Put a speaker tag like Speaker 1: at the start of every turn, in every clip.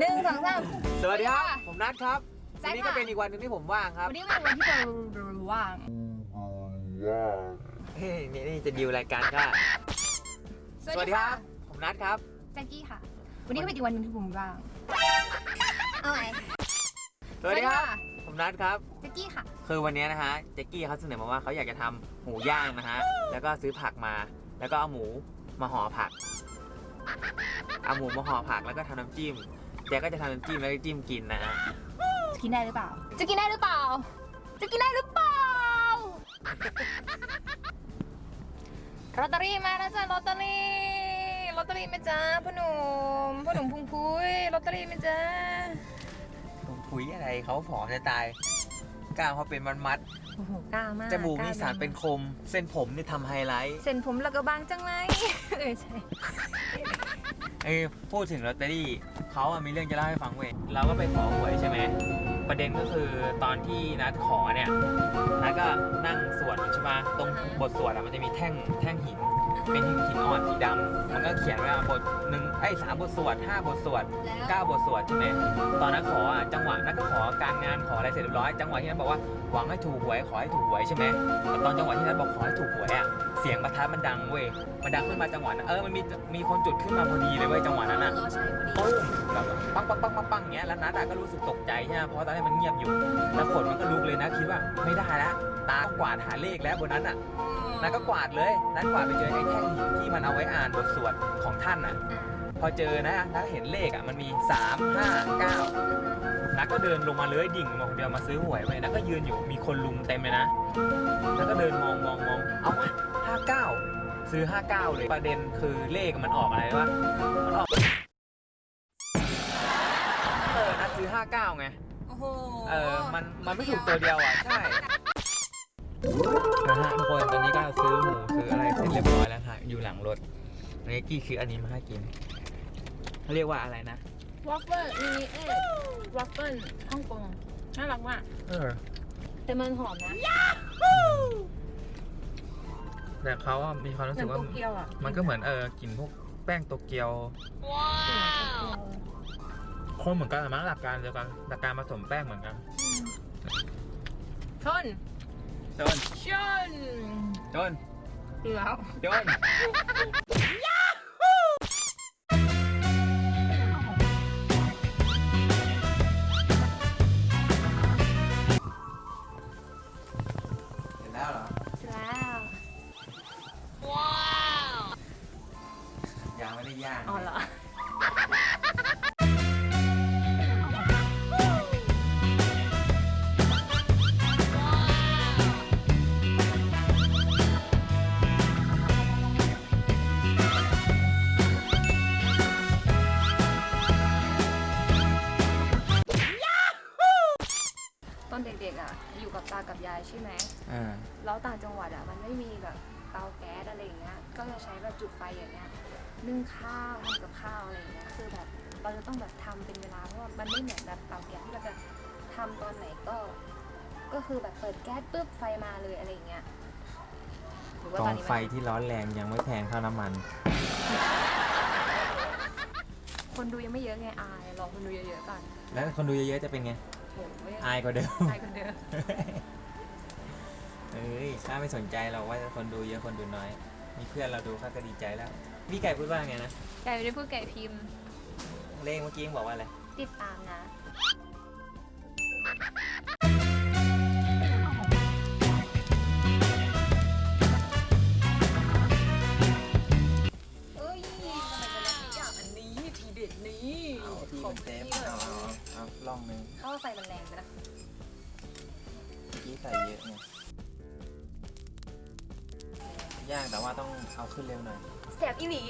Speaker 1: วัสดีครับ
Speaker 2: สวัสดีค่ะ
Speaker 1: ผมนัทครับ
Speaker 2: แจ็
Speaker 1: วั
Speaker 2: คน
Speaker 1: นี้
Speaker 2: ค่ะ
Speaker 1: ก็เป็นอีกวันหนึ่งที่ผมว่างครับ
Speaker 2: วันนี้เป็นวันที่เราว่าง
Speaker 1: เฮ้ยนี่นี่จะดีลรายการก็ผมนัทครับ
Speaker 2: แจ็คกี้ค่ะ วันนี้ก็เป็นอีกวันหนึงที่ผมว่าง เอาไหม
Speaker 1: สวัสดีครับ ผมนัทครับ
Speaker 2: แจ็คกี้ค่ะ
Speaker 1: คือวันนี้นะฮะแจ็คกี้เขาเสนอมาว่าเขาอยากจะทำหมูย่างนะฮะ แล้วก็ซื้อผักมา แล้วก็เอาหมูมาห่อผัก เอาหมูมาห่อผักแล้วก็ทำน้ำจิ้ม แจ็คก็จะทำน้ำจิ้มแล้วก็จิ้มกินนะฮะ
Speaker 2: จะกินได้หรือเปล่า จะกินได้หรือเปล่า จะกินได้หรือเปล่าลอตเตอรี่มาแล้วจ้ะลอตเตอรี่ลอตเตอรี่ไหมจ้าพ่อหนุ่มพ่อหนุ่มพุงพุ้ยลอตเตอรี่ไหมจ้า
Speaker 1: ผมคุยอะไรเขาผอมจะตายกล้ามเขาเป็นมัดมัด
Speaker 2: โอ้โหกล้ามาก
Speaker 1: ๆจมูกนี่
Speaker 2: ล้
Speaker 1: สารเป็นคม เส้นผมนี่ทำไฮไลท์
Speaker 2: เส้นผมแล้วก็บางจังเลยเออใช่
Speaker 1: เออพูดถึงลอตเตอรี่ เขาอะมีเรื่องจะเล่าให้ฟังเว้ยเราก็ไปขอหวยใช่ไหมประเด็นก็คือตอนที่นัดขอเนี่ยนัดก็นั่งสวดใช่ไหมตรงบทสวดอะมันจะมีแท่งแท่งหิน เป็นหินหินอ่อนสีดำมันก็เขียนไว้ว่าบทหนึ่งไอ้สามบทสวดห้าบทสวดเก้าบทสวดใช่ไหมตอนนั้นขออะจังหวะนั้นก็ขอการงานขออะไรเสร็จเรียบร้อยจังหวะที่นั้นบอกว่าหวังให้ถูกหวยขอให้ถูกหวยใช่ไหมแต่ตอนจังหวะที่นั้นบอกขอให้ถูกหวยอะ เสียงประทัดมันดังเว้ย มันดังขึ้นมาจังหวะนั้นเออ มันมีมีคนจุดขึ้นมาพอดีเลยเว้ยจังหวะนั้นอะ
Speaker 2: รอใช้พอดี
Speaker 1: ปุ้มแบบปังปังปังปังปังอย่างเงี้ยแล้วนัดอะก็รู้สึกตกใจใช่ไหมเพราะตอนแรกมันเงียบอยู่ แล้วขนมันก็ลุกเลยนะคิดว่าไม่ได้ละตาต้องกวาดหาเลขแล้วบนนั้นอะนัดก็กวาดเลยนัดกวาดไปเจอไอ้แท่งหินที่มันเอาไว้อ่านบทสวดของท่านอะพอเจอนะนัดเห็นเลขอะมันมี 3 5 9 นัดก็เดินลงมาเลยดิ่งลงเดียวมาซื้อหวยไว้นัดก็ยืนอยู่มีคนลุมเต็มเลยนะแล้วก็เดินมองมองมองเอาวะ 59 ซื้อ 59 เลยประเด็นคือเลขมันออกอะไรวะมันออกเออนัดซื้อ 59 ไง
Speaker 2: โอ้โห
Speaker 1: เออ มัน มันไม่ถูกตัวเดียวอะ ใช่นะฮะทุกคนตอนนี้ก็ซื้อหมูซื้ออะไรเสร็จเรียบร้อยแล้วค่ะ อยู่หลังรถเนกี้คืออันนี้มาให้กินเขาเรียกว่าอะไรนะ
Speaker 2: วอฟเฟิลมินิเอ็กวอฟเฟิลฮ่องกงน่ารักมาก
Speaker 1: เออ
Speaker 2: แต่มันหอมนะ
Speaker 1: แต่เขาอะมีความรู้
Speaker 2: เหมื
Speaker 1: สึ
Speaker 2: อน
Speaker 1: กว่า
Speaker 2: โตเกียวอะ
Speaker 1: มันก็เหมือนเออกินพวกแป้งโตเกียวคงเหมือนกันมั้งหลักการเดียวกันหลักการผสมแป้งเหมือนกัน
Speaker 2: ชน
Speaker 1: จน
Speaker 2: ชน
Speaker 1: จน
Speaker 2: แล้ว
Speaker 1: จน ยังไม่ได้ย่าง
Speaker 2: อ๋อเหรอ ตอนเด็กๆอะ อยู่กับตากับยายใช่ไหม
Speaker 1: อ่า
Speaker 2: แล้วต่างจังหวัดอะมันไม่มีแบบเตาแก๊สอะไรอย่างเงี้ย ก็จะใช้แบบจุดไฟอย่างเงี้ย นึ่งข้าวทำกับข้าวอะไรอย่างเงี้ยคือแบบเราจะต้องแบบทำเป็นเวลาเพราะว่ามันไม่เหมือนแบบเตาแก๊สที่เราจะทำตอนไหนก็ ก็คือแบบเปิดแก๊สปุ๊บไฟมาเลยอะไรอย่างเงี้ยหรือว่าก
Speaker 1: อ
Speaker 2: ตอน
Speaker 1: ง
Speaker 2: นี้
Speaker 1: ไฟ
Speaker 2: มัน
Speaker 1: ที่ร้อนแรงยังไม่แพงเท่าน้ำมัน
Speaker 2: คนดูยังไม่เยอะไงอายลองคนดูเยอะๆก่อน
Speaker 1: แล้วคนดูเยอะๆจะเป็นไง
Speaker 2: โอ้โห
Speaker 1: อายกว่าเดิม
Speaker 2: อายคนเดิม
Speaker 1: เอ้ยข้าไม่สนใจหรอกว่าคนดูเยอะคนดูน้อย มีเพื่อนเราดูข้าก็ดีใจแล้ว พี่ไก่พูดว่าไงนะ
Speaker 2: ไก่ไม่ได้พูดไก่พิมพ์
Speaker 1: เลขเมื่อกี้ยังบอกว่าอะไร
Speaker 2: ติดตามนะ เอ้ยทำไมเป็นแบบนี้อย่างอันนี้ทีเด็ดนี้
Speaker 1: เอาที่มันเซฟ
Speaker 2: ของพี่
Speaker 1: เอา
Speaker 2: เลย
Speaker 1: เอาเอาล่องหนึง
Speaker 2: เข้าไฟมันแรงไปนะ
Speaker 1: เมื่อกี้ใส่เยอะไง ยากแต่ว่าต้องเอาขึ้นเร็วหน่อย
Speaker 2: แสบอีหลี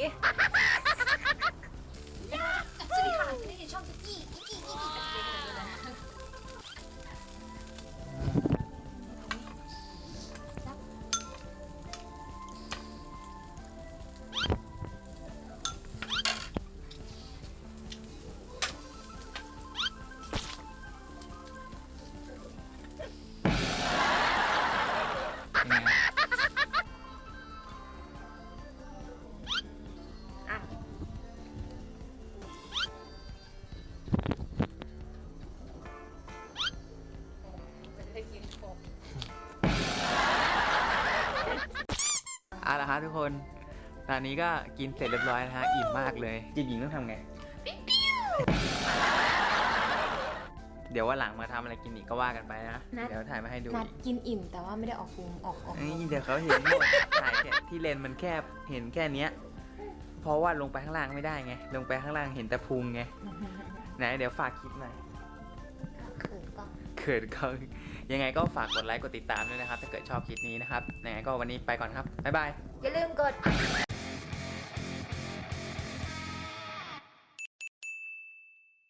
Speaker 1: นะครับทุกคน ตอนนี้ก็กินเสร็จเรียบร้อยนะฮะ อิ่มมากเลยจิบหญิงต้องทำไง เดี๋ยวว่าหลังมาทำอะไรกินอีกก็ว่ากันไปนะ
Speaker 2: นัด
Speaker 1: เดี๋ยวถ่ายมาให้ดู
Speaker 2: นัด
Speaker 1: อีก
Speaker 2: กินอิ่มแต่ว่าไม่ได้ออกพุงออกออก
Speaker 1: นี่เดี๋ยวเขาเห็นหมดถ่ายแค่ที่เลนส์มันแคบ เห็นแค่เนี้ย เพราะว่าลงไปข้างล่างไม่ได้ไง ลงไปข้างล่างเห็นแต่พุงไง ไหนเดี๋ยวฝากคลิปหน่อย
Speaker 2: เขินก็
Speaker 1: เขินเขา ยังไงก็ฝากกดไลค์กดติดตามด้วยนะครับ ถ้าเกิดชอบคลิปนี้นะครับยังไงก็วันนี้ไปก่อนครับบ๊ายบาย
Speaker 2: อย่าลืมกด